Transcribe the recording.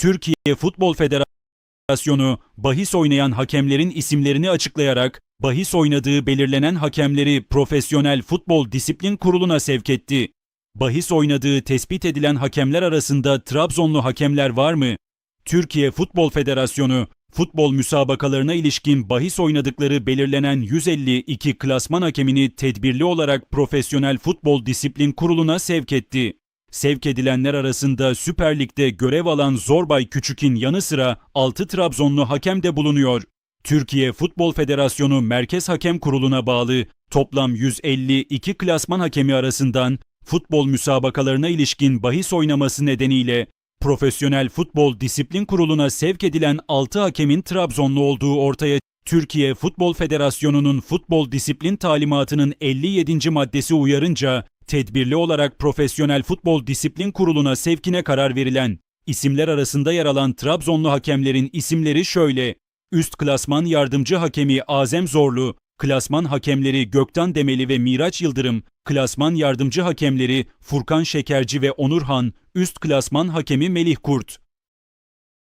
Türkiye Futbol Federasyonu bahis oynayan hakemlerin isimlerini açıklayarak bahis oynadığı belirlenen hakemleri Profesyonel Futbol Disiplin Kurulu'na sevk etti. Bahis oynadığı tespit edilen hakemler arasında Trabzonlu hakemler var mı? Türkiye Futbol Federasyonu, futbol müsabakalarına ilişkin bahis oynadıkları belirlenen 152 klasman hakemini tedbirli olarak Profesyonel Futbol Disiplin Kurulu'na sevk etti. Sevk edilenler arasında Süper Lig'de görev alan Zorbay Küçük'in yanı sıra 6 Trabzonlu hakem de bulunuyor. Türkiye Futbol Federasyonu Merkez Hakem Kurulu'na bağlı toplam 152 klasman hakemi arasından futbol müsabakalarına ilişkin bahis oynaması nedeniyle Profesyonel Futbol Disiplin Kurulu'na sevk edilen 6 hakemin Trabzonlu olduğu ortaya Türkiye Futbol Federasyonu'nun futbol disiplin talimatının 57. maddesi uyarınca tedbirli olarak Profesyonel Futbol Disiplin Kurulu'na sevkine karar verilen isimler arasında yer alan Trabzonlu hakemlerin isimleri şöyle: Üst klasman yardımcı hakemi Azem Zorlu, klasman hakemleri Gökten Demeli ve Miraç Yıldırım, klasman yardımcı hakemleri Furkan Şekerci ve Onurhan, üst klasman hakemi Melih Kurt.